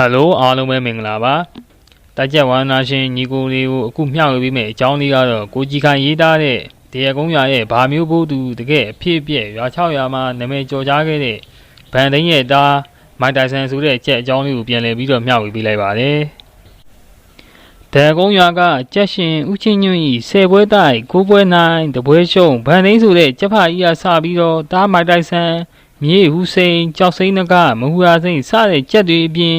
ဟယ်လိုအားလုံးပဲမင်္ဂလာပါတက်ကြက်ဝါနာရှင်ညီကိုလေးကိုအခုမျှဝေပေးမယ့်အကြောင်းလေးကတော့ကိုကြီးခိုင်ရေးသားတဲ့တရားကုန်းရွာရဲ့ဗာမျိုးဘိုးသူတကယ်အဖြစ်အပျက်ရွာ6ရွာမှာနာမည်ကျော်ကြားခဲ့တဲ့ဗန်သိန်းရဲ့သားမိုက်တိုင်ဆန်ဆိုတဲ့အချက်အကြောင်းလေးကိုပြန်လည်ပြီးတော့မျှဝေပေးလိုက်ပါတယ်တရားကုန်းရွာကကြက်ရှင်ဦးချင်းညွန့်ဤဆယ်ပွဲတိုက်ကိုပွဲနိုင်တပွဲရှုံဗန်သိန်းဆိုတဲ့ကြက်ဖာကြီးကစပြီးတော့တားမိုက်တိုင်ဆန် မြေဟူစိန်ကြောက်စိန်နကမဟူရာစိန်စတဲ့ကြက်တွေအပြင်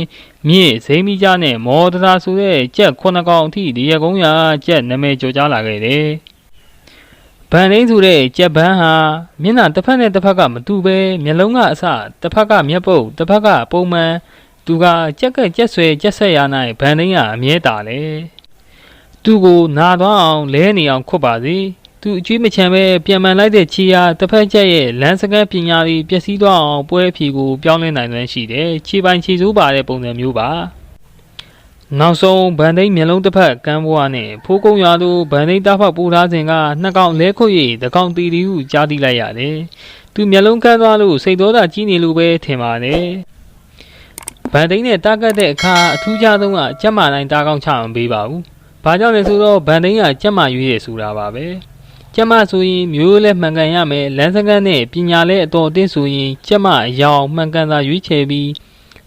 မြင့်ဇိမ်းမီကြနဲ့မော်ဒရာဆိုတဲ့ကြက်ခုနှစ်ကောင်အထိဒီရကုန်းရာကြက်နာမည်ကျော်ကြားလာခဲ့တယ်။ဗန်ဒိန်းဆိုတဲ့ကြက်ဘန်းဟာမျက်နှာတစ်ဖက်နဲ့တစ်ဖက်ကမတူပဲမျက်လုံးကအစတစ်ဖက်ကမျက်ပုတ်တစ်ဖက်ကပုံမှန်သူကကြက်ကကြက်ဆွဲကြက်ဆက်ရ၌ဗန်ဒိန်းကအမြဲတာလေ။သူကိုနာသွားအောင်လဲနေအောင်ခွတ်ပါစေ။ သူအကျွေးမချမ်းပဲပြန်မှန်လိုက်တဲ့ချီယာတစ်ဖက်ချက်ရဲ့လမ်းစကတ်ပညာတွေပျက်စီးသွားအောင်ပွဲဖြီကိုပြောင်းလဲနိုင်စွမ်းရှိတယ်ခြေပိုင်ခြေစိုးပါတဲ့ပုံစံမျိုးပါနောက်ဆုံးဗန်ဒိတ်မျက်လုံးတစ်ဖက်ကမ်းဘွားနဲ့ဖိုးကုန်းရွာသို့ဗန်ဒိတ်တားဖောက်ပူထားစဉ်ကနှစ်ကောင်လဲခွတ်၍တကောင်တီတီဟုကြားသိလိုက်ရတယ်သူမျက်လုံးကန်းသွားလို့စိတ်တော်သာကြီးနေလို့ပဲထင်ပါတယ်ဗန်ဒိတ်နဲ့တားကတ်တဲ့အခါအထူးခြားဆုံးကကြက်မာတိုင်းတားကောင်းချမပေးပါဘူး။ဘာကြောင့်လဲဆိုတော့ဗန်ဒိန်ကကြက်မာရွေးရဆိုတာပါပဲ။ ကျမဆိုရင်မျိုးလည်းမှန်ကန်ရမယ်လမ်းစကန်းနဲ့ပညာလည်းအတော်အသင့်ဆိုရင်ကျမအယောင်မှန်ကန်သာရွေးချယ်ပြီး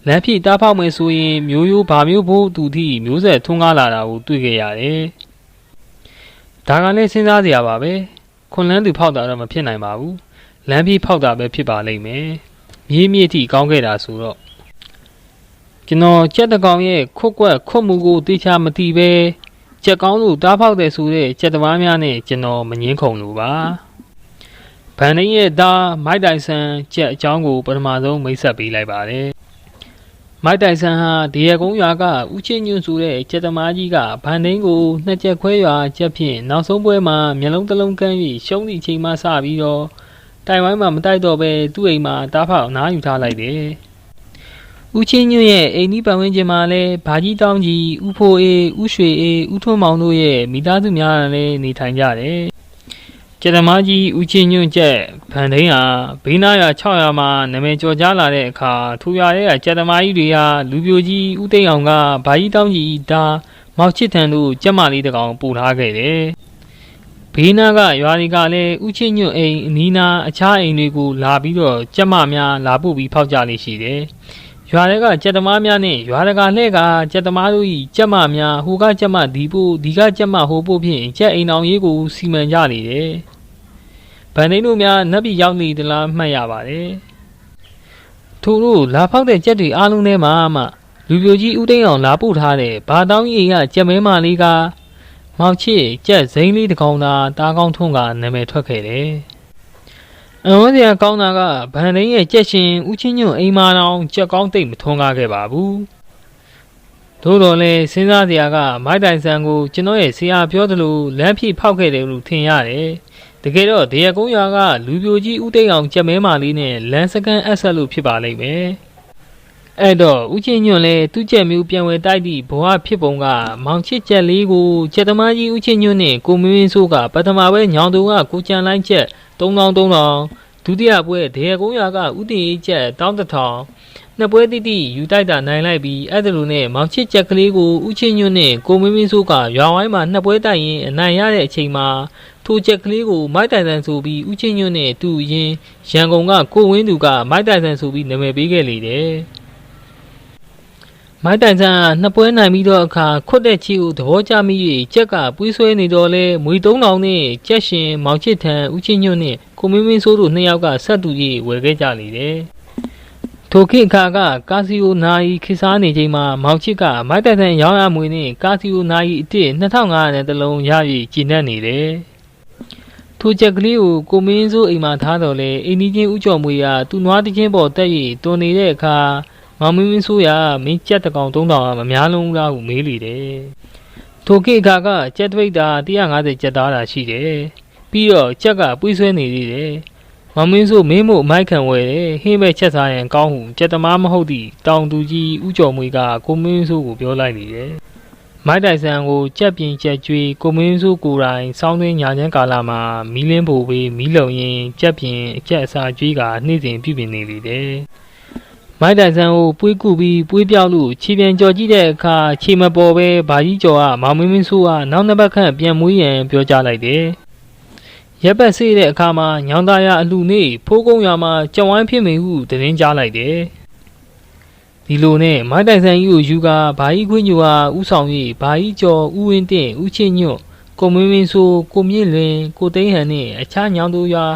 လမ်းဖြစ်တားဖောက်မယ်ဆိုရင်မျိုးရိုးဘာမျိုးဖို့သူသည့်မျိုးဆက်ထွန်းကားလာတာကိုတွေ့ခဲ့ရတယ်။ဒါကလည်းစဉ်းစားစရာပါပဲ။ခွန်လန်းသူဖောက်တာတော့မဖြစ်နိုင်ပါဘူး။လမ်းဖြစ်ဖောက်တာပဲဖြစ်ပါလိမ့်မယ်။မြေးမြေးထိကောင်းခဲ့တာဆိုတော့ကျွန်တော်ကြက်တကောင်ရဲ့ခွတ်ကွက်ခွတ်မှုကိုတေချာမသိပဲ ကြက်ကောင်းလို့တားဖောက်တယ်ဆိုတဲ့ကြက်သမားများနဲ့ကျွန်တော်မငင်းခုံလို့ပါဗန်ဒင်းရဲ့သားမိုက်တိုင်ဆန်ကြက်အကြောင်းကိုပထမဆုံးမိတ်ဆက်ပေးလိုက်ပါတယ်မိုက်တိုင်ဆန်ဟာဒီရကုန်းရွာကဦးချင်းညွန့်ဆိုတဲ့ကြက်သမားကြီးကဗန်ဒင်းကိုနှစ်ကြက်ခွဲရွာကြက်ဖြင့်နောက်ဆုံးပွဲမှာမျက်လုံးတစ်လုံးကန်းပြီးရှုံးသည့်ချိန်မှစပြီးတော့တိုင်ဝိုင်းမှာမတိုက်တော့ပဲသူ့အိမ်မှာတားဖောက်နားယူထားလိုက်တယ် ဦးချင်းညွန့်ရဲ့အိမ်နီးပတ်ဝန်းကျင်မှာလည်းဘာကြီးတောင်းကြီးဦးဖိုးအေးဦးရွှေအေးဦးထွန်းမောင်တို့ရဲ့မိသားစုများလည်းနေထိုင်ကြတယ်။ကျက်သမားကြီးဦးချင်းညွန့်ကျက်ဖန်ဒိန်းဟာဘေးနားရ600မှာနာမည်ကျော်ကြားလာတဲ့အခါထူရတဲ့ကျက်သမားကြီးတွေဟာလူပြိုကြီးဦးသိန်းအောင်ကဘာကြီးတောင်းကြီးဒါမောက်ချစ်ထန်တို့ကျက်မလေးတကောင်ပူထားခဲ့တယ်။ဘေးနားကရွာတွေကလည်းဥချင်းညွန့်အိမ်အနီးနားအခြားအိမ်တွေကိုလာပြီးတော့ကျက်မများလာပို့ပြီးဖောက်ကြလိမ့်ရှိတယ်။ ရွာတွေကကြက်သမားများနှင့်ရွာတကာလှဲ့ကကြက်သမားတို့၏ကြက်မများဟိုကကြက်မဒီပို့ဒီကကြက်မဟိုပို့ဖြင့်ကြက်အိမ်အောင်ရေးကိုစီမံကြလေတယ်။ဗန်ဒိန်းတို့များနတ်ပြည်ရောက်နေသလားမှတ်ရပါတယ်။ထို့တို့လာဖောက်တဲ့ကြက်တွေအားလုံးထဲမှာမှလူပြိုကြီးဦးသိန်းအောင်လာပို့ထားတဲ့ဘာတောင်းကြီးကကြက်မဲမလေးကမောင်ချစ်ကြက်ဇိမ်းလေးတကောင်သာတားကောင်းထုံးကနာမည်ထွက်ခဲ့တယ်။ အဝန်းစရာကောင်းတာကဗန်ဒင်းရဲ့ကြက်ရှင်ဦးချင်းညွန့်အိမ်မာတော်ကြက်ကောင်းတိတ်မထွန်းကားခဲ့ပါဘူးသို့တော်လည်းစဉ်းစားစရာကမိုက်တိုင်ဆန်ကိုကျွန်တော်ရဲ့ဆရာပြောသလိုလမ်းဖြည့်ဖောက်ခဲ့တယ်လို့ထင်ရတယ်တကယ်တော့ဒေရကုန်းရွာကလူပြိုကြီးဦးသိန်းအောင်ကြက်မဲမာလေးနဲ့လမ်းစကန်အဆက်လို့ဖြစ်ပါလိမ့်မယ်အဲ့တော့ဦးချင်းညွန့်လည်းသူ့ကြက်မျိုးပြန်ဝယ်တိုက်သည့်ဘဝဖြစ်ပုံကမောင်ချစ်ကြက်လေးကိုကြက်သမားကြီးဦးချင်းညွန့်နဲ့ကိုမင်းမင်းဆိုးကပထမပဲညောင်သူကကိုကြံလိုက်ချက် 3000 3000ဒုတိယပွဲဒေရကုန်းရွာကဥတီအေးချက်1000နှစ်ပွဲတိတိယူတိုက်တာနိုင်လိုက်ပြီးအဲ့ဒါလိုနဲ့မောင်ချစ်ချက်ကလေးကိုဥချင်းညွန့်နဲ့ကိုမင်းမင်းဆိုးကရွာဝိုင်းမှာနှစ်ပွဲတိုက်ရင်အနိုင်ရတဲ့အချိန်မှာထိုချက်ကလေးကိုမိုက်တိုင်ဆန်ဆိုပြီးဥချင်းညွန့်နဲ့တူရင်ရန်ကုန်ကကိုဝင်းသူကမိုက်တိုင်ဆန်ဆိုပြီးနာမည်ပေးခဲ့လေတယ် မိုက်တိုင်ဆန်ကနှစ်ပွဲနိုင်ပြီးတော့အခါခွတ်တဲ့ချီကိုသဘောကျမိ၍ကြက်ကပွေးဆွဲနေတော့လဲမွေ3000နဲ့ကြက်ရှင်မောင်ချစ်ထန်ဦးချင်းညွန့်နဲ့ကိုမင်းမင်းဆိုးတို့နှစ်ယောက်ကဆက်တူကြီးဝယ်ခဲ့ကြလေတယ်ထိုခေတ်အခါကကာစီယိုနာယီခေစားနေချိန်မှာမောင်ချစ်ကမိုက်တိုင်ဆန်ရောင်းရမွေနဲ့ကာစီယိုနာယီအစ်စ်2500နဲ့တလုံးရပြီးကျင်းနေနေတယ်ထိုချက်ကလေးကိုကိုမင်းစိုးအိမ်မှာထားတော်လဲအိမ်ကြီးချင်းဥကြော်မွေကသူ့နွားတချင်းပေါ်တက်၍တွန်နေတဲ့အခါ မောင်မင်းမင်းဆိုးရမင်းကြက်တကောင်3000ကမများလုံးလားဟုမေးလေတယ်ထိုကိအခါကကြက်တပိတ်တာ150ကြက်သားတာရှိတယ်ပြီးတော့ကြက်ကပွေးဆွဲနေသေးတယ်မောင်မင်းဆိုးမင်းမို့မိုက်ခံဝဲတယ်ဟင်းမဲ့ချက်စားရင်ကောင်းဟုကြက်သမားမဟုတ်သည့်တောင်သူကြီးဥကျော်မွေကကိုမင်းဆိုးကိုပြောလိုက်နေတယ်မိုက်တိုင်ဆန်ကိုကြက်ပြင်းကြက်ကျွေးကိုမင်းစုကိုယ်တိုင်စောင်းသွင်းညာချမ်းကာလမှာမီးလင်းပိုပေးမီးလုံရင်ကြက်ပြင်းအကျက်အစာကျွေးကနှိမ့်စဉ်ပြုပြင်နေလေတယ် မိုက်တိုင်ဆန်ကိုပွေးကူပြီးပွေးပြောက်လို့ခြေပြန်ကြော်ကြည့်တဲ့အခါခြေမပေါ်ပဲဘာကြီးကျော်ကမောင်မင်းမင်းဆိုးကနောက်နှစ်ပတ်ခန့်ပြန်မွေးရန်ပြောကြားလိုက်တယ်။ရက်ပတ်စေးတဲ့အခါမှာညောင်သားရအလူနေဖိုးကုန်းရွာမှာကြောင်ဝိုင်းဖြစ်မိဟုသတင်းကြားလိုက်တယ်။ဒီလိုနဲ့မိုက်တိုင်ဆန်ကြီးကိုယူကာဘာကြီးခွင်းညူဟာဥဆောင်၍ဘာကြီးကျော်ဥဝင်းတင်ဥချင်းညွတ်ကိုမင်းမင်းဆိုးကိုမြင့်လွင်ကိုသိန်းဟန်နှင့်အခြားညောင်သူရွာ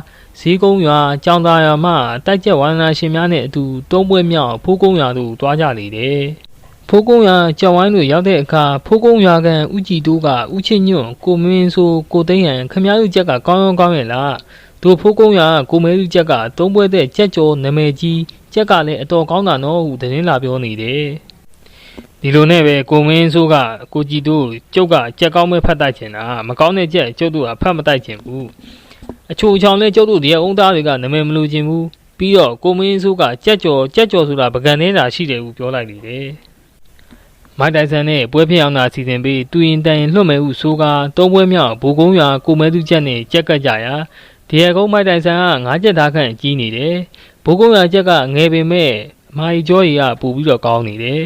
ဈေးကုန်းရွာကြောင်သာရွာမှတိုက်ကျက်ဝါသနာရှင်များနှင့်အတူတုံးပွဲမြောက်ဖိုးကုန်းရွာသို့တွားကြလေတယ်။ဖိုးကုန်းရွာကြောင်ဝိုင်းတို့ရောက်တဲ့အခါဖိုးကုန်းရွာကန်ဥကြည်တိုးကဥချင်းညွန့်ကိုမင်းဆိုကိုသိန်းဟန်ခမည်းတော်ချက်ကကောင်းကောင်းကောင်းရဲ့လား။တို့ဖိုးကုန်းရွာကိုမဲလူချက်ကတုံးပွဲတဲ့ချက်ကျော်နာမည်ကြီးချက်ကလည်းအတော်ကောင်းတာနော်ဟုသတင်းလာပြောနေတယ်။ဒီလိုနဲ့ပဲကိုမင်းဆိုးကကိုကြည်တို့ကျုပ်ကကြက်ကောင်းမဲ့ဖတ်တတ်ချင်တာမကောင်းတဲ့ကြက်ကျုပ်တို့ကဖတ်မတတ်ချင်ဘူး။ အချိုချောင်လဲကျုပ်တို့ဒီအုံသားတွေကနာမည်မလို့ခြင်းဘူးပြီးတော့ကိုမင်းစိုးကကြက်ကြော်ကြက်ကြော်ဆိုတာပကံနေတာရှိတယ်ဟုပြောလိုက်လေတယ်မိုက်တိုင်ဆန်နဲ့ပွဲဖြစ်အောင်သာစီစဉ်ပြီးတူရင်တန်ရင်လွှတ်မယ်ဟုဆိုကတုံးပွဲမြောက်ဘူကုန်းရွာကိုမဲသူချက်နဲ့ကြက်ကတ်ကြရာဒီရကုန်းမိုက်တိုင်ဆန်ကငါးချက်သားခန့်ကြီးနေတယ်ဘူကုန်းရွာချက်ကငယ်ပေမဲ့မာရီကျော်ကြီးကပူပြီးတော့ကောင်းနေတယ်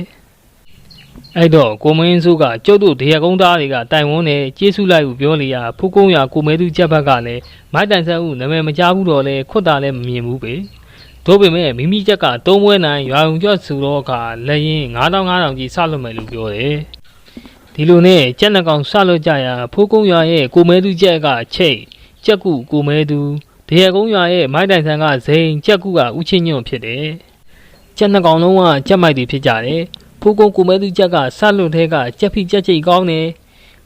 အဲ့တော့ကိုမင်းစုကကျုပ်တို့ဒေရကုန်းသားတွေကတိုင်ဝန်းနဲ့ကျေးဇူးလိုက်ဟုပြောလျာဖူးကုန်းရကိုမဲသူချက်ဘက်ကလည်းမိုက်တန်ဆန်းဟုနာမည်မကြားဘူးတော့လဲခွတ်တာလည်းမမြင်ဘူးပဲတို့ပေမဲ့မိမိချက်ကတုံးပွဲနိုင်ရွာုံကျော့စုတော့ကလက်ရင်9500ကြီးစလွတ်မယ်လို့ပြောတယ်ဒီလိုနဲ့ကြက်နှကောင်စလွတ်ကြရာဖိုးကုန်းရွာရဲ့ကိုမဲသူချက်ကချိတ်ကြက်ကူကိုမဲသူဒေရကုန်းရွာရဲ့မိုက်တိုင်ဆန်ကဇိန်ကြက်ကူကဥချင်းညွန့်ဖြစ်တယ်ကြက်နှကောင်လုံးကကြက်မိုက်တွေဖြစ်ကြတယ် ဖိုးကုန်းကိုမဲသူချက်ကဆလွတ်ထဲကကြက်ဖိကြက်ချိတ်ကောင်းတယ်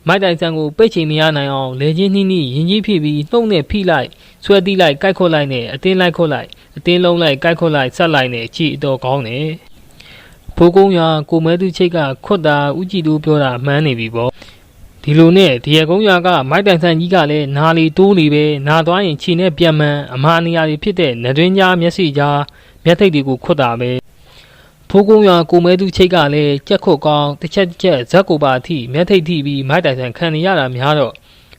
မိုက်တိုင်ဆန်ကိုပိတ်ချိန်မရနိုင်အောင်လေချင်းနှီးနှီးရင်ကြီးဖြစ်ပြီးနှုတ်နဲ့ဖိလိုက်ဆွဲတီးလိုက်ကိုက်ခွတ်လိုက်နဲ့အတင်းလိုက်ခွတ်လိုက်အတင်းလုံးလိုက်ကိုက်ခွတ်လိုက်ဆက်လိုက်နဲ့အချီအတော်ကောင်းတယ်ဖိုးကုန်းရွာကိုမဲသူချိတ်ကခွတ်တာဥကြည်တို့ပြောတာမှန်းနေပြီပေါ့ဒီလိုနဲ့ဒီရကုန်းရွာကမိုက်တိုင်ဆန်ကြီးကလည်းနာလီတိုးလီပဲနာသွားရင်ခြေနဲ့ပြန်မှန်အမာနေရာတွေဖြစ်တဲ့နှတွင်းကြားမျက်စိကြားမျက်ထိတ်တွေကိုခွတ်တာပဲ ဖိုးကုန်းရွာကိုမဲသူချိတ်ကလည်းကြက်ခုတ်ကောင်းတစ်ချက်တစ်ချက်ဇက်ကိုပါအထိမျက်ထိတ်ထိပြီးမိုက်တိုင်ဆန်ခံနေရတာများတော့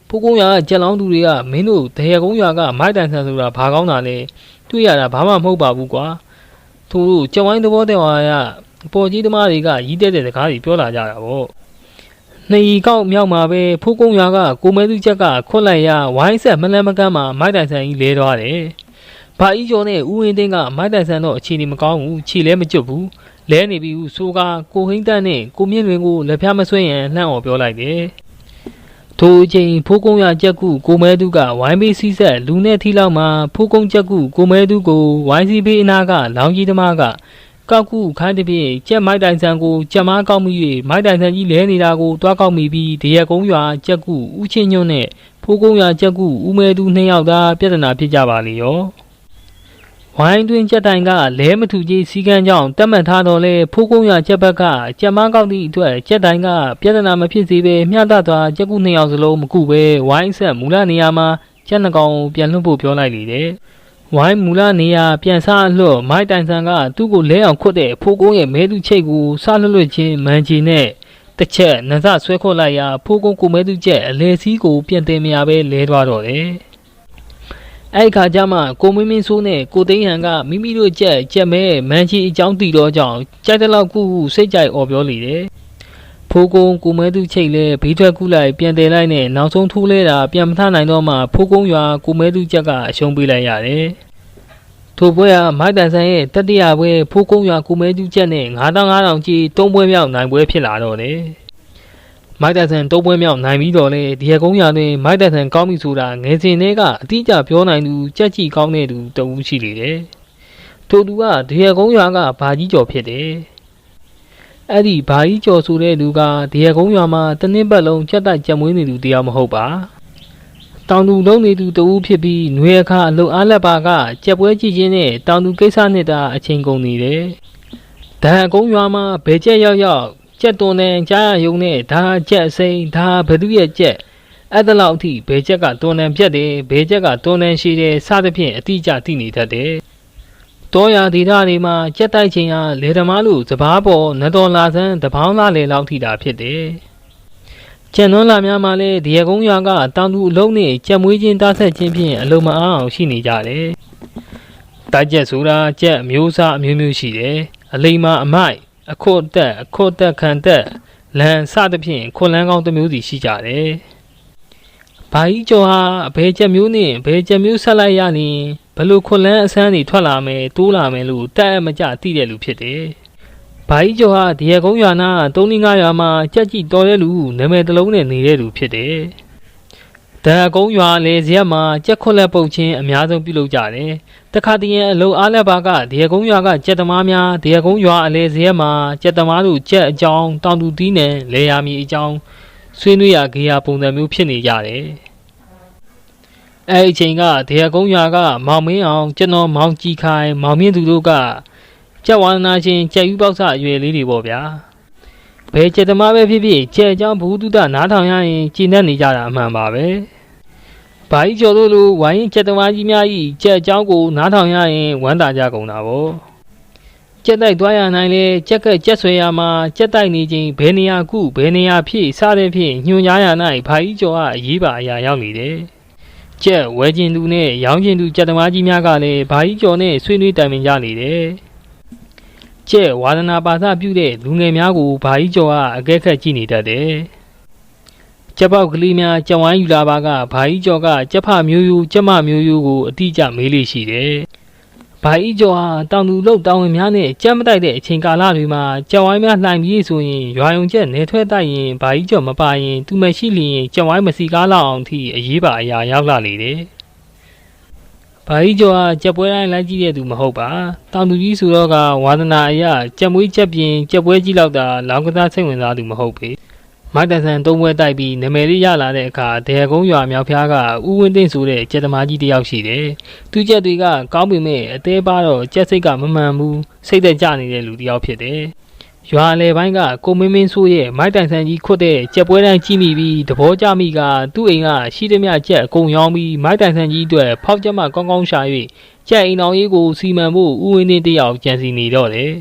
ဖိုးကုန်းရွာကြက်လောင်းသူတွေကမင်းတို့ဒရကုန်းရွာကမိုက်တိုင်ဆန်ဆိုတာဘာကောင်းတာလဲတွေ့ရတာဘာမှမဟုတ်ပါဘူးကွာသူတို့ကြက်ဝိုင်းသဘောတဲ့ဟာရပေါ်ကြီးသမားတွေကရီးတဲ့တဲ့စကားတွေပြောလာကြတာပေါ့နေရီကောက်မြောက်မှာပဲဖိုးကုန်းရွာကကိုမဲသူချက်ကခွတ်လိုက်ရဝိုင်းဆက်မလန်းမကန်းမှာမိုက်တိုင်ဆန်ကြီးလဲသွားတယ် ဘာအီကျော်နဲ့ဦးဝင်းသိန်းကမိုက်တိုင်ဆန်တော့အခြေအနေမကောင်းဘူးခြေလဲမကျွတ်ဘူးလဲနေပြီဟုဆိုကကိုဟိန်းတန်းနဲ့ကိုမြင့်လွင်ကိုလက်ဖျားမဆွဲရန်လှမ်းော်ပြောလိုက်တယ်ထိုအချိန်ဖိုးကုန်းရကြက်ကူကိုမဲသူကဝိုင်းပေးစီးဆက်လူနဲ့ထီလောက်မှာဖိုးကုန်းကြက်ကူကိုမဲသူကိုဝိုင်းစီပေးအနာကလောင်ကြီးသမားကကောက်ကူခိုင်းတဲ့ဖြင့်ကြက်မိုက်တိုင်ဆန်ကိုကြက်မားကောက်မိ၍မိုက်တိုင်ဆန်ကြီးလဲနေတာကိုတွားကောက်မိပြီးတရက်ကုန်းရွာကြက်ကူဦးချင်းညွန့်နဲ့ဖိုးကုန်းရွာကြက်ကူဦးမဲသူနှစ်ယောက်သာပြဿနာဖြစ်ကြပါလေရော ဝိုင်းတွင်ကြက်တိုင်ကလဲမထူကြီးစီကန်းကြောင့်တက်မှတ်ထားတော့လဲဖိုးကုန်းရကြက်ဘက်ကကြက်မကောက်သည့်အတွက်ကြက်တိုင်ကပြဿနာမဖြစ်စေပဲမျှတစွာကြက်ကုနှစ်ယောက်စလုံးမကုပဲဝိုင်းဆက်မူလနေရာမှာကြက်နှကောင်ပြန်လွှတ်ဖို့ပြောလိုက်လေတယ်ဝိုင်းမူလနေရာပြန်စားအလှမိုက်တိုင်ဆန်ကသူ့ကိုလဲအောင်ခွတ်တဲ့ဖိုးကုန်းရဲ့မဲသူချိတ်ကိုစားလွတ်လွတ်ချင်းမန်ချီနဲ့တစ်ချက်နစဆွဲခွတ်လိုက်ရာဖိုးကုန်းကိုမဲသူချက်အလဲစည်းကိုပြန်တင်မရပဲလဲသွားတော့တယ် အဲ့ခါကျမှကိုမင်းမင်းဆိုးနဲ့ကိုသိန်းဟန်ကမိမိတို့ကြက်ကြက်မဲမန်ချီအကြောင်းတည်တော့ကြောင့်ကြိုက်တဲ့လောက်ကုကုစိတ်ကြိုက်អော်ပြောလေတယ်ဖိုးကုန်းကိုမဲသူချိတ်လဲဘေးထွက်ကူလိုက်ပြန်တယ်လိုက်နဲ့နောက်ဆုံးထိုးလဲတာပြန်မထနိုင်တော့မှဖိုးကုန်းရွာကိုမဲသူချက်ကအရှုံးပေးလိုက်ရတယ်ထိုပွဲကမိုက်တန်ဆန်ရဲ့တတိယပွဲဖိုးကုန်းရွာကိုမဲသူချက်နဲ့9500ကြီးတုံးပွဲမြောက်နိုင်ပွဲဖြစ်လာတော့တယ် မိုက်တန်ဆန်တုံးပွဲမြောက်နိုင်ပြီးတော့လေဒီရကုန်းရတွင်မိုက်တန်ဆန်ကောင်းပြီဆိုတာငယ်စဉ်တည်းကအတိအကျပြောနိုင်သူကြက်ကြည့်ကောင်းတဲ့သူတဦးရှိလေတယ်။ထိုသူကဒီရကုန်းရွာကဘာကြီးကျော်ဖြစ်တယ်။အဲ့ဒီဘာကြီးကျော်ဆိုတဲ့လူကဒီရကုန်းရွာမှာတနည်းပတ်လုံးကြက်တိုက်ကြက်မွေးနေသူတရားမဟုတ်ပါ။တောင်သူလုံးနေသူတဦးဖြစ်ပြီးຫນွေအခါအလုအားလက်ပါကကြက်ပွဲကြည့်ခြင်းနဲ့တောင်သူကိစ္စနဲ့တာအချိန်ကုန်နေတယ်။ဒဏ်ကုန်းရွာမှာဘယ်ကြက်ရောက်ရောက် ကြက်သွန်တဲ့ကြားရယုံနဲ့ဒါကြက်စိန်ဒါဘသူရဲ့ကြက်အဲ့ဒါလောက်အထိဘယ်ချက်ကတွန်တန်ပြတ်တယ်ဘယ်ချက်ကတွန်တန်ရှိတယ်စသဖြင့်အတိအကျသိနေတတ်တယ်တောရဒေသတွေမှာကြက်တိုက်ခြင်းဟာလေဓမားလို့စပားပေါ်နတော်လာဆန်းတပေါင်းသားလေလောက်ထိတာဖြစ်တယ်ကျန်နွန်လာများမှာလည်းဒီရကုန်းရွာကတောင်သူအလုံးနဲ့ကြက်မွေးခြင်းတားဆက်ခြင်းဖြင့်အလုံးမအားအောင်ရှိနေကြတယ်။တိုက်ကြက်ဆိုတာကြက်အမျိုးအစားအမျိုးမျိုးရှိတယ်။အလိမ္မာအမိုက် အခွတ်အသက်အခွတ်အသက်ခံသက်လန်စသဖြင့်ခွန်လန်းကောင်းတစ်မျိုးစီရှိကြတယ်။ဘာကြီးကျော်ဟာအဘယ်ချက်မျိုးနဲ့ဘယ်ချက်မျိုးဆက်လိုက်ရရင်ဘယ်လိုခွန်လန်းအဆန်းတွေထွက်လာမယ်တိုးလာမယ်လို့တက်အမကြသိတဲ့လူဖြစ်တယ်။ဘာကြီးကျော်ဟာဒီရကုန်းရွာနာ3-5ရွာမှာကြက်ကြည့်တော်တဲ့လူနာမည်တစ်လုံးနဲ့နေတဲ့လူဖြစ်တယ်။ တန်ကုန်းရွာလေဇရက်မှာကြက်ခွက်လက်ပုတ်ချင်းအများဆုံးပြုလုပ်ကြတယ်။တခါတည်းအလုံအားလက်ပါကဒီရကုန်းရွာကကြက်သမားများဒီရကုန်းရွာအလေဇရက်မှာကြက်သမားတို့ကြက်အကြောင်းတောင်သူတီးနယ်လေယာမီအကြောင်းဆွေးနွေးရဂေယပုံစံမျိုးဖြစ်နေကြတယ်။အဲအချိန်ကဒီရကုန်းရွာကမောင်မင်းအောင်ကျွန်တော်မောင်ကြည်ခိုင်မောင်မြင့်သူတို့ကကြက်ဝါသနာရှင်ကြက်ယူပေါက်စအရွယ်လေးတွေပေါ့ဗျာ။ ဘယ်ကြက်သမားပဲဖြစ်ဖြစ်ကြက်အကြောင်းဘ ഹു တုဒနားထောင်ရရင်ကျင့်တတ်နေကြတာအမှန်ပါပဲ။ဘာကြီးကျော်တို့လိုဝိုင်းကြက်သမားကြီးများဤကြက်အကြောင်းကိုနားထောင်ရရင်ဝမ်းသာကြကုန်တာပေါ့။ကြက်တိုက်သွားရနိုင်လေကြက်ကက်ကြက်ဆွဲရမှာကြက်တိုက်နေခြင်းဘယ်နေရာကုဘယ်နေရာဖြစ်စတဲ့ဖြင့်ညွှန်ကြားရ၌ဘာကြီးကျော်ကအရေးပါအရာရောက်နေတယ်။ကြက်ဝဲခြင်းသူနဲ့ရောင်းခြင်းသူကြက်သမားကြီးများကလည်းဘာကြီးကျော်နဲ့ဆွေးနွေးတိုင်ပင်ကြနေတယ်။ ကျဲဝါဒနာပါစပြုတဲ့လူငယ်များကိုဘာကြီးကျော်ကအကဲခတ်ကြည့်နေတတ်တယ်။ကျက်ပေါက်ကလေးများကြံဝိုင်းယူလာပါကဘာကြီးကျော်ကကျက်ဖမျိုးယူကျက်မမျိုးယူကိုအတိအကျမေးလို့ရှိတယ်။ဘာကြီးကျော်ဟာတောင်သူလုတ်တောင်ဝင်များနဲ့ကြက်မတိုက်တဲ့အချိန်ကာလတွေမှာကြံဝိုင်းများလှိုင်ပြီးဆိုရင်ရွာယုံကျက်နေထွက်တိုက်ရင်ဘာကြီးကျော်မပါရင်သူမရှိလျင်ကြံဝိုင်းမစီကားလောက်အောင်ထိအရေးပါအရာရောက်လာလေတယ်။ ဘာကြီးကျော်ဟာကြက်ပွဲတိုင်းလိုက်ကြည့်တဲ့သူမဟုတ်ပါတောင်သူကြီးဆိုတော့ကဝါသနာအရကြက်မွေးကြက်ပြင်းကြက်ပွဲကြီးလောက်တာလောင်ကစားစိတ်ဝင်စားသူမဟုတ်ပေမိုက်တန်ဆန်သုံးပွဲတိုက်ပြီးနမယ်လေးရလာတဲ့အခါဒေကုန်းရွာမြောက်ဖျားကဥဝင်းသိမ့်ဆိုတဲ့ကြက်သမားကြီးတစ်ယောက်ရှိတယ်သူကြက်တွေကကောင်းပေမဲ့အသေးပါတော့ကြက်စိတ်ကမမှန်ဘူးစိတ်သက်ကြနေတဲ့လူတစ်ယောက်ဖြစ်တယ် ရွာလေပိုင်းကကိုမင်းမင်းဆိုးရဲ့မိုက်တိုင်ဆန်ကြီးခွတ်တဲ့ကြက်ပွဲတိုင်းကြည့်မိပြီးသဘောကျမိကသူ့အိမ်ကရှိသမျှကြက်အကုန်ရောင်းပြီးမိုက်တိုင်ဆန်ကြီးအတွက်ဖောက်ချက်မှကောင်းကောင်းရှာ၍ကြက်အိမ်တော်ကြီးကိုစီမံဖို့ဥဝင်းသိတယောက်ကြံစီနေတော့တယ်